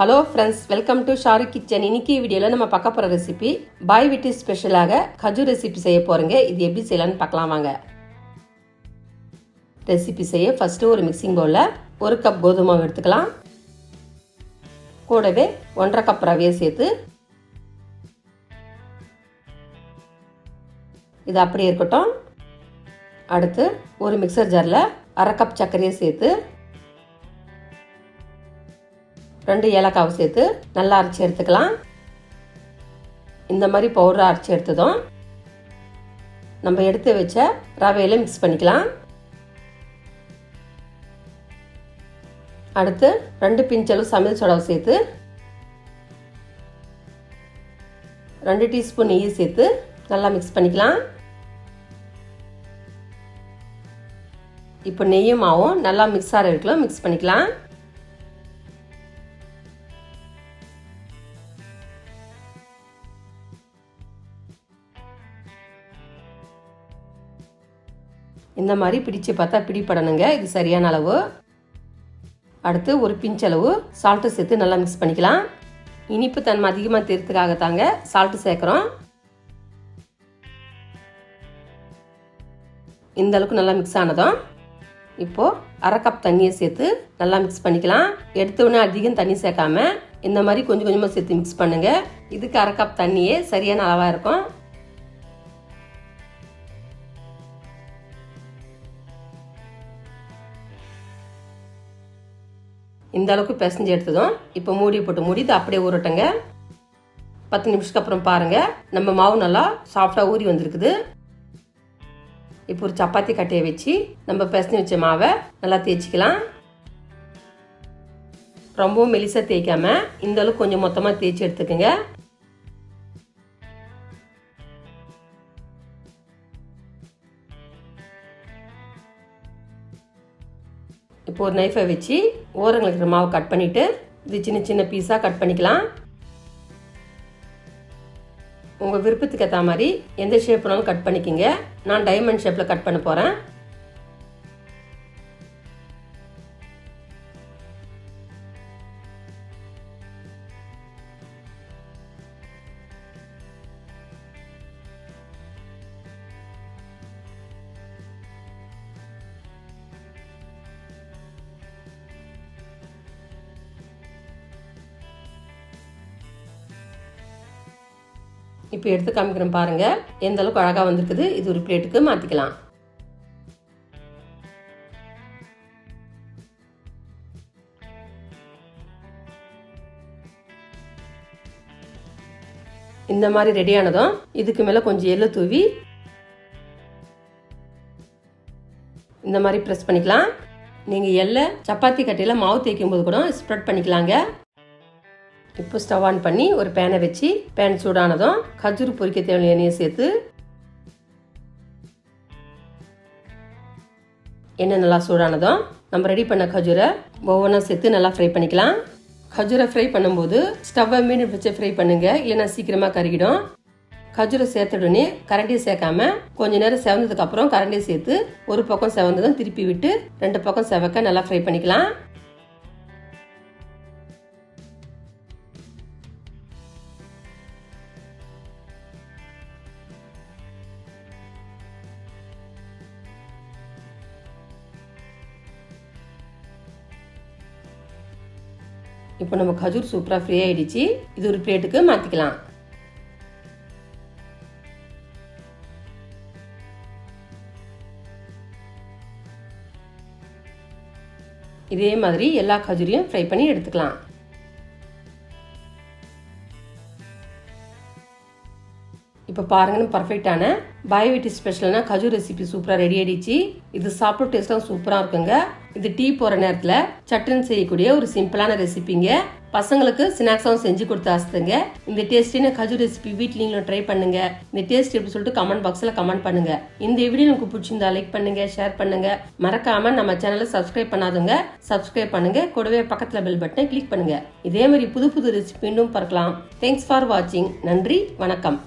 Hello friends welcome to Sharu kitchen இன்னைக்கு வீடியோவில் நம்ம பார்க்க போகிற ரெசிபி பாய் வீட்டு ஸ்பெஷலாக கஜு ரெசிபி செய்ய போகிறோங்க இது எப்படி செய்யலாம்னு பார்க்கலாம் வாங்க. ரெசிபி செய்ய ஃபஸ்ட்டு ஒரு மிக்சிங் பவுலில் ஒரு கப் கோதுமை மாவு எடுத்துக்கலாம். கூடவே ஒன்றரை கப் ரவையை சேர்த்து இது அப்படியே இருக்கட்டும். அடுத்து ஒரு மிக்சர் ஜாரில் அரை கப் சர்க்கரையை சேர்த்து ரெண்டு ஏலக்காவை சேர்த்து நல்லா அரைச்சி எடுத்துக்கலாம். இந்த மாதிரி பவுடரை அரைச்சி எடுத்ததும் நம்ம எடுத்து வச்ச ரவையில் மிக்ஸ் பண்ணிக்கலாம். அடுத்து ரெண்டு பிஞ்சளவு சமையல் சோடாவை சேர்த்து ரெண்டு டீஸ்பூன் நெய் சேர்த்து நல்லா மிக்ஸ் பண்ணிக்கலாம். இப்போ நெய்யும் மாவும் நல்லா மிக்ஸ் ஆகிற வரைக்கும் மிக்ஸ் பண்ணிக்கலாம். இந்த மாதிரி பிடிச்சு பார்த்தா பிடிப்படணுங்க இது சரியான அளவு. அடுத்து ஒரு பிஞ்ச் அளவு. சால்ட்டு சேர்த்து நல்லா மிக்ஸ் பண்ணிக்கலாம். இனிப்பு தன்மை அதிகமாக தேர்த்துக்காக தாங்க சால்ட்டு சேர்க்குறோம். இந்த அளவுக்கு நல்லா மிக்ஸ் ஆனதும் இப்போது அரை கப் தண்ணியை சேர்த்து நல்லா மிக்ஸ் பண்ணிக்கலாம். எடுத்த உடனே அதிகம் தண்ணி சேர்க்காம இந்த மாதிரி கொஞ்சம் கொஞ்சமாக சேர்த்து மிக்ஸ் பண்ணுங்கள் இதுக்கு அரை கப் தண்ணியே சரியான அளவாக இருக்கும். இந்த அளவுக்கு பிசைஞ்சு எடுத்ததும் இப்போ மூடி போட்டு மூடி இது அப்படியே ஊறட்டுங்க. பத்து நிமிஷத்துக்கு அப்புறம் பாருங்கள் நம்ம மாவு நல்லா சாஃப்டாக ஊறி வந்திருக்குது. இப்போ ஒரு சப்பாத்தி கட்டையை வச்சு நம்ம பிசைஞ்சு வச்ச மாவை நல்லா தேய்ச்சிக்கலாம். ரொம்பவும் மெலிசாக தேய்க்காம இந்த அளவுக்கு கொஞ்சம் மொத்தமாக தேய்ச்சி எடுத்துக்கோங்க. இப்போ ஒரு நைஃபை வச்சு ஓரங்களுக்கு இருக்கிற மாவை கட் பண்ணிவிட்டு இது சின்ன சின்ன பீஸாக கட் பண்ணிக்கலாம். உங்கள் விருப்பத்துக்கு ஏற்ற மாதிரி எந்த ஷேப்னாலும் கட் பண்ணிக்கிங்க. நான் டைமண்ட் ஷேப்பில் கட் பண்ண போகிறேன் இப்போ எடுத்து காமிக்கிறேன் பாருங்க. எந்த அளவுக்கு அழகாக வந்திருக்குது இது ஒரு பிளேட்டுக்கு மாற்றிக்கலாம் இந்த மாதிரி ரெடியானதும் இதுக்கு மேலே கொஞ்சம் எள்ளு தூவி இந்த மாதிரி ப்ரெஸ் பண்ணிக்கலாம். நீங்கள் எள்ள சப்பாத்தி கட்டையில் மாவு தேய்க்கும் போது கூட ஸ்ப்ரெட் பண்ணிக்கலாங்க. இப்போ ஸ்டவ் ஆன் பண்ணி ஒரு பேனை வச்சு பேன் சூடானதும் கஜூர் பொரிக்க தேவையான எண்ணெயை சேர்த்து எண்ணெய் நல்லா சூடானதும் நம்ம ரெடி பண்ண கஜூரை ஒவ்வொன்றா சேர்த்து நல்லா ஃப்ரை பண்ணிக்கலாம். கஜூரை ஃப்ரை பண்ணும்போது ஸ்டவ்வை மீடியம் வச்சு ஃப்ரை பண்ணுங்க இல்லைன்னா சீக்கிரமாக கருகிடும். கஜூரை சேர்த்த உடனே கரண்டியை சேர்க்காம கொஞ்ச நேரம் செவந்ததுக்கு அப்புறம் கரண்டியை சேர்த்து ஒரு பக்கம் செவந்ததும் திருப்பி விட்டு ரெண்டு பக்கம் செவக்க நல்லா ஃப்ரை பண்ணிக்கலாம். இப்போ நம்ம கஜூர் சூப்பராக ஃப்ரீ ஆகிடுச்சு இது ஒரு பிளேட்டுக்கு மாற்றிக்கலாம் இதே மாதிரி எல்லா கஜூரியும் ஃப்ரை பண்ணி எடுத்துக்கலாம். இப்போ பாருங்கன்னு பர்ஃபெக்டான பாய் வீட்டு ஸ்பெஷலான ரெசிபி சூப்பராக ரெடி ஆயிடுச்சு. இது சாப்பிட டேஸ்ட்லாம் சூப்பராக இருக்குங்க. இது டீ போகிற நேரத்தில் சட்டுன்னு செய்யக்கூடிய ஒரு சிம்பிளான ரெசிபிங்க பசங்களுக்கு ஸ்நாக்ஸாகவும் செஞ்சு கொடுத்து ஆசைங்க இந்த டேஸ்டின கஜு ரெசிபி வீட்டில் நீங்களும் ட்ரை பண்ணுங்க. இந்த டேஸ்ட் எப்படி சொல்லிட்டு கமெண்ட் பாக்ஸில் கமெண்ட் பண்ணுங்க. இந்த வீடியோ உங்களுக்கு பிடிச்சிருந்தா லைக் பண்ணுங்க ஷேர் பண்ணுங்க. மறக்காம நம்ம சேனலை சப்ஸ்கிரைப் பண்ணாதவங்க சப்ஸ்கிரைப் பண்ணுங்க. கூடவே பக்கத்தில் பெல் பட்டனை கிளிக் பண்ணுங்க. இதே மாதிரி புது புது ரெசிபி இன்னும் பார்க்கலாம். தேங்க்ஸ் ஃபார் வாட்சிங் நன்றி வணக்கம்.